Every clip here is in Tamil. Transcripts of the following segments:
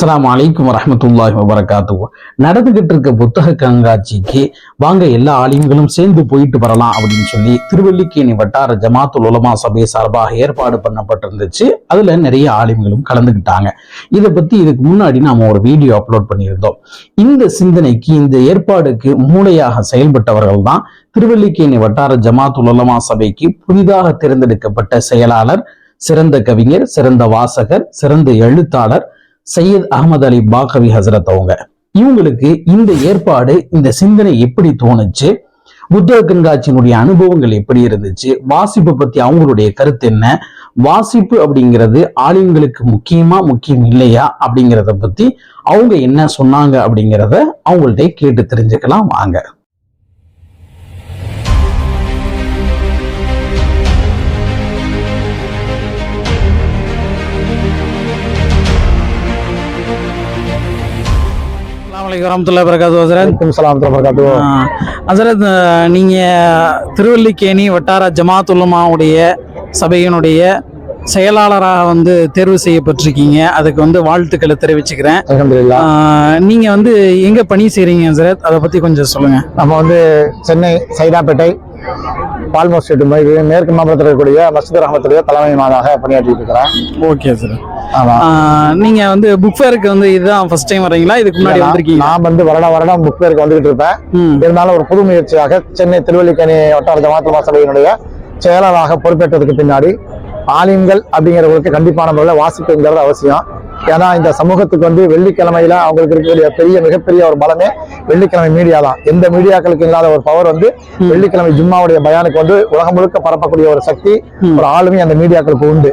அஸ்லாம் அலைக்கும் வரமத்துல்லாஹி வபரகாத்துஹு. நடந்துகிட்டு இருக்க புத்தக கண்காட்சிக்கு வாங்க எல்லா ஆலிம்களும் சேர்ந்து போயிட்டு வரலாம் அப்படின்னு சொல்லி திருவல்லிக்கேணி வட்டார ஜமாத்துல் உலமா சபை சார்பாக ஏற்பாடு பண்ணப்பட்டிருந்துச்சு. அதுல நிறைய ஆலிம்களும் கலந்துகிட்டாங்க. இதை பத்தி இதுக்கு முன்னாடி நாம ஒரு வீடியோ அப்லோட் பண்ணியிருந்தோம். இந்த சிந்தனைக்கு இந்த ஏற்பாடுக்கு மூளையாக செயல்பட்டவர்கள் தான் திருவல்லிக்கேணி வட்டார ஜமாத்துல் உலமா சபைக்கு புதிதாக தேர்ந்தெடுக்கப்பட்ட செயலாளர் சிறந்த கவிஞர் சிறந்த வாசகர் சிறந்த எழுத்தாளர் சையத் அகமது அலி பாகவி ஹசரத் அவங்க. இவங்களுக்கு இந்த ஏற்பாடு இந்த சிந்தனை எப்படி தோணுச்சு? புத்தக கண்காட்சியினுடைய அனுபவங்கள் எப்படி இருந்துச்சு? வாசிப்பு பத்தி அவங்களுடைய கருத்து என்ன? வாசிப்பு அப்படிங்கிறது ஆலிம்களுக்கு முக்கியமா முக்கியம் இல்லையா? அப்படிங்கிறத பத்தி அவங்க என்ன சொன்னாங்க அப்படிங்கிறத அவங்கள்ட்ட கேட்டு தெரிஞ்சுக்கலாம். வாங்க. அஸ்ஸலாமு வரமத்துல்லாஹி வரகாத்து ஹசரத். வலைக்கும் சலாம் வரகாத்து ஹசரத் அஹ், நீங்க திருவல்லிக்கேணி வட்டார ஜமாத்துல்லமாவுடைய சபையினுடைய செயலாளராக வந்து தேர்வு செய்யப்பட்டிருக்கீங்க. அதுக்கு வந்து வாழ்த்துக்களை தெரிவிச்சுக்கிறேன். அல்ஹம்துலில்லாஹ் ஆஹ், நீங்க வந்து எங்க பணி செய்றீங்க ஹசரத்? அதை பத்தி கொஞ்சம் சொல்லுங்க. நம்ம வந்து சென்னை சைதாப்பேட்டை பால்மோஸ்ட் மேற்கு மாவட்டத்தில் இருக்கக்கூடிய மஸ்ஜித் ரஹமத்துடைய தலைமை மாதாக பணியாற்றிட்டு இருக்கிறேன். ஓகே சார் நீங்க வந்து புக் ஃபேருக்கு வந்து இதுதான் ஃபர்ஸ்ட் டைம் வரீங்களா இதுக்கு முன்னாடி வந்திருக்கீங்க நான் வந்து வருட வருடம் புக் பேருக்கு வந்துகிட்டு இருப்பேன். இருந்தாலும் ஒரு புது முயற்சியாக சென்னை திருவல்லிக்கேணி வட்டார ஜமாத்துல் சபையினுடைய செயலாளராக பொறுப்பேற்றதுக்கு பின்னாடி ஆலிம்கள் அப்படிங்கிறவங்களுக்கு கண்டிப்பான முறையில் வாசிப்புங்கிறது அவசியம். ஏன்னா இந்த சமூகத்துக்கு வந்து வெள்ளிக்கிழமையில அவங்களுக்கு இருக்கக்கூடிய பெரிய மிகப்பெரிய ஒரு பலமே வெள்ளிக்கிழமை மீடியா தான். எந்த மீடியாக்களுக்கு இல்லாத ஒரு பவர் வந்து வெள்ளிக்கிழமை ஜும்மாவுடைய பயானுக்கு வந்து உலகம் முழுக்க பரப்பக்கூடிய ஒரு சக்தி. ஒரு ஆளுமை அந்த மீடியாக்களுக்கு உண்டு.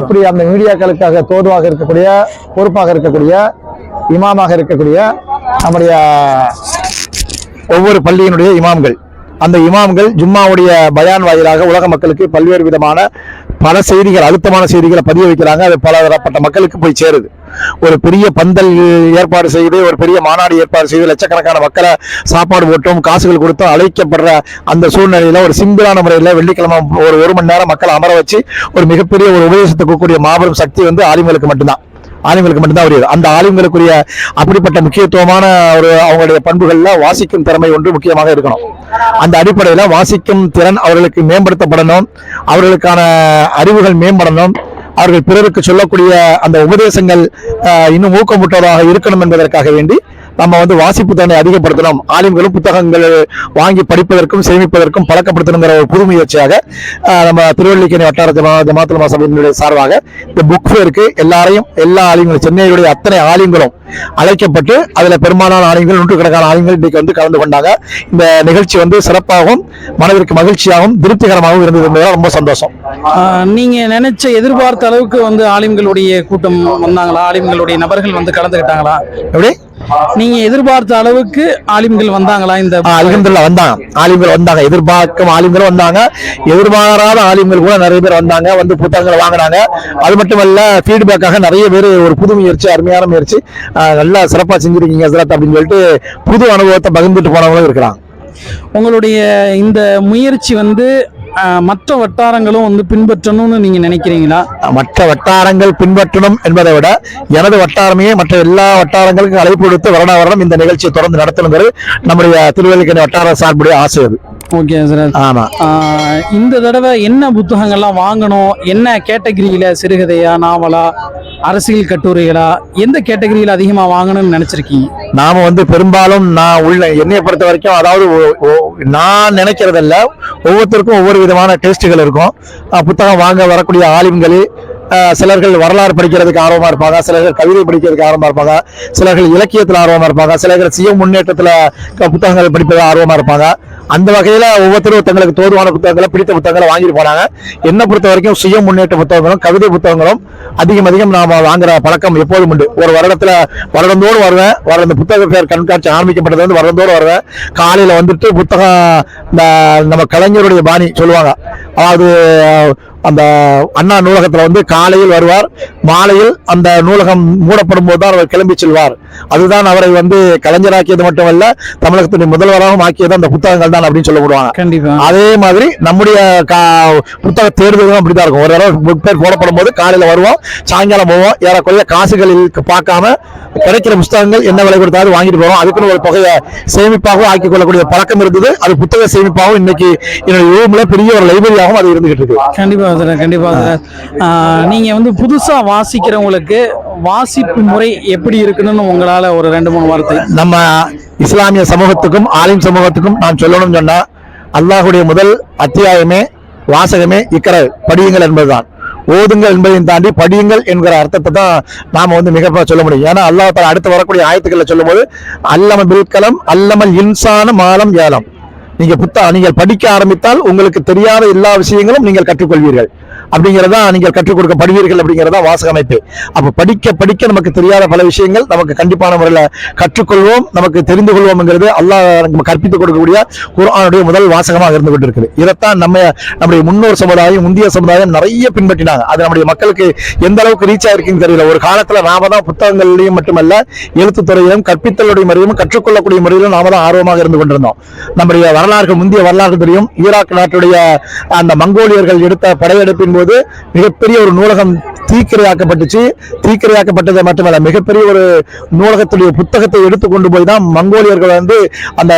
அப்படி அந்த மீடியாக்களுக்காக தோதுவாக இருக்கக்கூடிய பொறுப்பாக இருக்கக்கூடிய இமாமாக இருக்கக்கூடிய நம்முடைய ஒவ்வொரு பள்ளியினுடைய இமாம்கள். அந்த இமாம்கள் ஜும்மாவுடைய பயான் வாயிலாக உலக மக்களுக்கு பல்வேறு விதமான பல செய்திகள் அழுத்தமான செய்திகளை பதிய வைக்கிறாங்க. அது பல தரப்பட்ட மக்களுக்கு போய் சேருது. ஒரு பெரிய பந்தல் ஏற்பாடு செய்து ஒரு பெரிய மாநாடு ஏற்பாடு செய்து லட்சக்கணக்கான மக்களை சாப்பாடு போட்டும் காசுகள் கொடுத்தும் அழைக்கப்படுற அந்த சூழ்நிலையில ஒரு சிம்பிளான முறையில் வெள்ளிக்கிழமை ஒரு ஒரு மணி நேரம் மக்களை அமர வச்சு ஒரு மிகப்பெரிய ஒரு உபதேசத்தை கொடுக்கக்கூடிய மாபெரும் சக்தி வந்து ஆலிம்களுக்கு மட்டும்தான். ஆலிம்களுக்கு மட்டும்தான் உரியது. அந்த ஆலிம்களுக்குரிய அப்படிப்பட்ட முக்கியத்துவமான ஒரு அவங்களுடைய பண்புகளில் வாசிக்கும் திறமை ஒன்று முக்கியமாக இருக்கணும். அந்த அடிப்படையில வாசிக்கும் திறன் அவர்களுக்கு மேம்படுத்தப்படணும். அவர்களுக்கான அறிவுகள் மேம்படணும். அவர்கள் பிறருக்கு சொல்லக்கூடிய அந்த உபதேசங்கள் இன்னும் ஊக்கமுட்டதாக இருக்கணும் என்பதற்காக வேண்டி நம்ம வந்து வாசிப்பு திறனை அதிகப்படுத்தணும். ஆலிம்களும் புத்தகங்கள் வாங்கி படிப்பதற்கும் சேமிப்பதற்கும் பழக்கப்படுத்தணுங்கிற ஒரு புது முயற்சியாக நம்ம திருவள்ளிக்கேணி வட்டார ஜமா ஜமாத்துல் சபையினுடைய சார்பாக இந்த புக் ஃபேருக்கு எல்லாரையும் எல்லா ஆலிம்களும் சென்னையுடைய அத்தனை ஆலிம்களும் அழைக்கப்பட்டு அதுல பெரும்பாலான ஆலிம்கள் நூற்றுக்கணக்கான ஆலிம்கள் இன்னைக்கு வந்து கலந்து கொண்டாங்க. இந்த நிகழ்ச்சி வந்து சிறப்பாகவும் மனதிற்கு மகிழ்ச்சியாகவும் திருப்திகரமாகவும் இருந்தது ரொம்ப சந்தோஷம். ஆஹ் நீங்க நினைச்ச எதிர்பார்த்த அளவுக்கு வந்து ஆலிம்களுடைய கூட்டம் வந்தாங்களா? ஆலிம்களுடைய நபர்கள் வந்து கலந்துக்கிட்டாங்களா எப்படி? நீங்க எதிர்பார்த்த அளவுக்கு ஆலிம்கள் வந்தாங்களா இந்த அலகம்துல்லா வந்தாங்க. ஆலிம்கள் வந்தாங்க. எதிர்பார்க்கும் ஆலிம்களும் வந்தாங்க. எதிர்பாராத ஆலிம்கள் கூட நிறைய பேர் வந்தாங்க. வந்து புத்தகங்களை வாங்கினாங்க. அது மட்டுமல்ல ஃபீட்பேக்காக நிறைய பேர் ஒரு புது முயற்சி அருமையான முயற்சி. நல்லா சிறப்பா செஞ்சிருக்கீங்க ஹசரத் அப்படின்னு சொல்லிட்டு புது அனுபவத்தை பகிர்ந்துட்டு போனவங்களும் இருக்கிறாங்க. உங்களுடைய இந்த முயற்சி வந்து மற்ற வட்டாரங்களும் வந்து பின்பற்றணும்னு நீங்க நினைக்கிறீங்களா? மற்ற வட்டாரங்கள் பின்பற்றணும் என்பதை விட எனது வட்டாரமே மற்ற எல்லா வட்டாரங்களுக்கும் அழைப்பு கொடுத்து வருட வருடம் இந்த நிகழ்ச்சியை தொடர்ந்து நடத்தணுங்கிறது நம்முடைய திருவள்ளிக்கணி வட்டார சார்புடைய ஆசை அது. ஓகே சார் ஆமா. இந்த தடவை என்ன புத்தகங்கள்லாம் வாங்கணும்? என்ன கேட்டகரியில சிறுகதையா நாவலா? அரசியல் கட்டுரைகளா? எந்த கேட்டகரியில அதிகமா வாங்கணும்னு நினைச்சிருக்கீங்க? நாம வந்து பெரும்பாலும் நான் உள்ள என்னைய பொறுத்த வரைக்கும் அதாவது நான் நினைக்கிறதல்ல ஒவ்வொருத்தருக்கும் ஒவ்வொரு விதமான டேஸ்ட்டுகள் இருக்கும். புத்தகம் வாங்க வரக்கூடிய ஆலிம்கள் சிலர்கள் வரலாறு படிக்கிறதுக்கு ஆர்வமாக இருப்பாங்க சிலர்கள் கவிதை படிக்கிறதுக்கு ஆர்வமாக இருப்பாங்க சிலர்கள் இலக்கியத்தில் ஆர்வமாக இருப்பாங்க சிலர்கள் சுய முன்னேற்றத்தில் க- புத்தகங்கள் படிப்பதில் ஆர்வமாக இருப்பாங்க. அந்த வகையில் ஒவ்வொருத்தரும் தங்களுக்கு தோதுவான புத்தகங்களை பிடித்த புத்தகங்களை வாங்கிட்டு போனாங்க என்னை பொறுத்த வரைக்கும் சுய முன்னேற்ற புத்தகங்களும் கவிதை புத்தகங்களும் அதிகம் அதிகம் நாம் வாங்குற பழக்கம் எப்போதும் உண்டு. ஒரு வருடத்தில் வருடந்தோடு வருவேன். வர இந்த புத்தக பேர் கண்காட்சி ஆரம்பிக்கப்பட்டது வந்து வருடந்தோடு வருவேன். காலையில் வந்துட்டு புத்தகம் இந்த நம்ம கலைஞருடைய பாணி சொல்லுவாங்க. அதாவது அந்த அண்ணா நூலகத்துல வந்து காலையில் வருவார் மாலையில் அந்த நூலகம் மூடப்படும் போது தான் அவர் கிளம்பி செல்வார். அதுதான் அவரை வந்து கலைஞராக்கியது மட்டுமல்ல தமிழகத்தின் முதல்வராகவும் ஆக்கியது அந்த புத்தகங்கள் தான் அப்படின்னு சொல்லப்படுவாங்க கண்டிப்பா. அதே மாதிரி நம்முடைய புத்தக தேர்தலும் அப்படிதான் இருக்கும். ஒரு தடவை புக் பேர் போடப்படும் போது காலையில வருவோம் சாயங்காலம் போவோம் ஏறக்குறைய காசுகளில் பார்க்காம கிடைக்கிற புத்தகங்கள் என்ன விலை கொடுத்தாலும் வாங்கிட்டு போவோம். அதுக்குன்னு ஒரு தொகையை சேமிப்பாகவும் ஆக்கிக் கொள்ளக்கூடிய பழக்கம் இருந்தது. அது புத்தக சேமிப்பாகவும் இன்னைக்கு என்னுடைய ரூம்ல பெரிய ஒரு லைப்ரரியாகவும் அது இருந்துகிட்டு இருக்கு. கண்டிப்பா. சார் கண்டிப்பா. சார் ஆஹ் நீங்க வந்து புதுசா வாசிக்கிறவங்களுக்கு வாசிப்பு முறை எப்படி இருக்கணும்னு உங்களால ஒரு ரெண்டு மூணு வார்த்தை. நம்ம இஸ்லாமிய சமூகத்துக்கும் ஆலிம் சமூகத்துக்கும் நான் சொல்லணும்னு சொன்னா அல்லாஹ்வுடைய முதல் அத்தியாயமே வாசகமே இக்கர படியுங்கள் என்பதுதான். ஓதுங்கள் என்பதையும் தாண்டி படியுங்கள் என்கிற அர்த்தத்தை தான் நாம வந்து மிக சொல்ல முடியும். ஏன்னா அல்லாஹ் அடுத்து வரக்கூடிய ஆயத்துக்களை சொல்லும்போது அல்லம பில்கலம் அல்லமல் இன்சான மாலம் ஏலம். நீங்க புத்தா நீங்கள் படிக்க ஆரம்பித்தால் உங்களுக்கு தெரியாத எல்லா விஷயங்களும் நீங்கள் கற்றுக்கொள்வீர்கள். அப்படிங்கிறதா நீங்கள் கற்றுக் கொடுக்கப்படுவீர்கள் அப்படிங்கிறதா வாசக அமைப்பு. அப்போ படிக்க படிக்க நமக்கு தெரியாத பல விஷயங்கள் நமக்கு கண்டிப்பான முறையில் கற்றுக்கொள்வோம் நமக்கு தெரிந்து கொள்வோம்ங்கிறது அல்லாஹ் நமக்கு கற்பித்துக் கொடுக்கக்கூடிய குரானுடைய முதல் வாசகமாக இருந்து கொண்டிருக்குது. இதைத்தான் நம்ம நம்முடைய முன்னோர் சமுதாயம் முந்தைய சமுதாயம் நிறைய பின்பற்றினாங்க. அது நம்முடைய மக்களுக்கு எந்த அளவுக்கு ரீச் ஆயிருக்குன்னு தெரியல. ஒரு காலத்தில் நாம தான் புத்தகங்கள்லையும் மட்டுமல்ல எழுத்துத்துறையிலும் கற்பித்தலுடைய முறையிலும் கற்றுக்கொள்ளக்கூடிய முறையிலும் நாம தான் ஆர்வமாக இருந்து கொண்டிருந்தோம். நம்முடைய வரலாறு முந்தைய வரலாறு தெரியும். ஈராக் நாட்டுடைய அந்த மங்கோலியர்கள் எடுத்த படையெடுப்பின் போது மிகப்பெரிய ஒரு நூலகம் தீக்கிரையாக்கப்பட்டுச்சு. தீக்கிரையாக்கப்பட்டது மட்டுமல்ல மிகப்பெரிய ஒரு நூலகத்துடைய புத்தகத்தை எடுத்து கொண்டு போய் தான் மங்கோலியர்கள் வந்து அந்த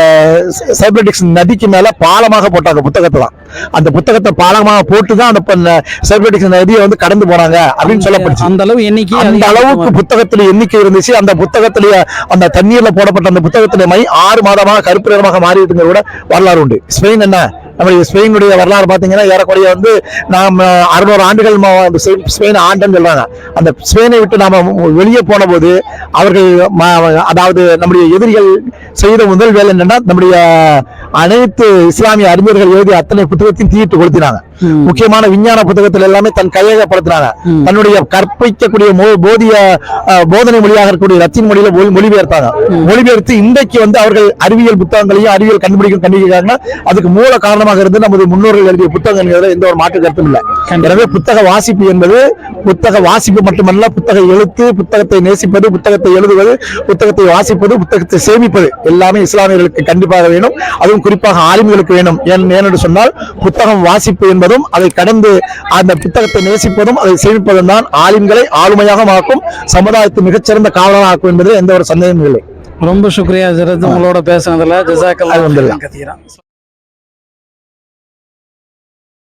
சைப்ரடிக்ஸ் நதிக்கு மேல பாலமாக போட்டாங்க புத்தகத்தை தான். அந்த புத்தகத்தை பாலமாக போட்டு தான் அந்த சைப்ரடிக்ஸ் நதியை வந்து கடந்து போனாங்க அப்படின்னு சொல்லப்படுச்சு. அந்த அளவு எண்ணிக்கை அந்த அளவுக்கு புத்தகத்துல எண்ணிக்கை இருந்துச்சு. அந்த புத்தகத்திலேயே அந்த தண்ணீர்ல போடப்பட்ட அந்த புத்தகத்திலே மை ஆறு மாதமாக கருப்பு நிறமாக மாறியதுங்கிற கூட வரலாறு உண்டு. ஸ்பெயின் என்ன? நம்முடைய ஸ்பெயினுடைய வரலாறு பார்த்தீங்கன்னா ஏறக்குறைய வந்து நாம் அறுநூறு ஆண்டுகள் அந்த ஸ்பெயின் ஆண்டுன்னு சொல்கிறாங்க அந்த ஸ்பெயினை விட்டு நாம் வெளியே போன போது அவர்கள் அதாவது நம்முடைய எதிரிகள் செய்த முதல் வேலை என்னென்னா நம்முடைய அனைத்து இஸ்லாமிய அறிஞர்கள் எழுதிய அத்தனை புத்தகத்தையும் தீயிட்டு கொளுத்தினாங்க. முக்கியமான விஞ்ஞான புத்தகத்தில் எல்லாமே தன் கையகப்படுத்தினாங்க. தன்னுடைய கற்பிக்கக்கூடிய போதிய போதனை மொழியாக இருக்கக்கூடிய லத்தீன் மொழியில மொழி- மொழிபெயர்த்தாங்க. மொழிபெயர்த்து இன்றைக்கு வந்து அவர்கள் அறிவியல் புத்தகங்களையும் அறிவியல் கண்டுபிடிக்கும் கண்டுபிடிக்கிறாங்கன்னா அதுக்கு மூல காரணமாக இருந்து நமது முன்னோர்கள் எழுதிய புத்தகங்கிறதுல எந்த ஒரு மாற்று கருத்தும் இல்லை. எனவே புத்தக வாசிப்பு என்பது புத்தக வாசிப்பு மட்டுமல்ல புத்தக எழுத்து புத்தகத்தை நேசிப்பது புத்தகத்தை எழுதுவது புத்தகத்தை வாசிப்பது புத்தகத்தை சேமிப்பது எல்லாமே இஸ்லாமியர்களுக்கு கண்டிப்பாக வேணும். அதுவும் குறிப்பாக ஆலிம்களுக்கு வேணும் ஏன் ஏனென்று சொன்னால் புத்தகம் வாசிப்பு என்பதும் அதை கடந்து அந்த புத்தகத்தை நேசிப்பதும் அதை சேமிப்பதும் தான் ஆலிம்களை ஆளுமையாக ஆக்கும் சமுதாயத்தை மிகச்சிறந்த காவலாக ஆக்கும் என்பதில் எந்த ஒரு சந்தேகமும் இல்லை. ரொம்ப சுக்ரியா ஜரத் உங்களோட பேசுனதுல அல்ஹம்துலில்லாஹ். கத்தீரா.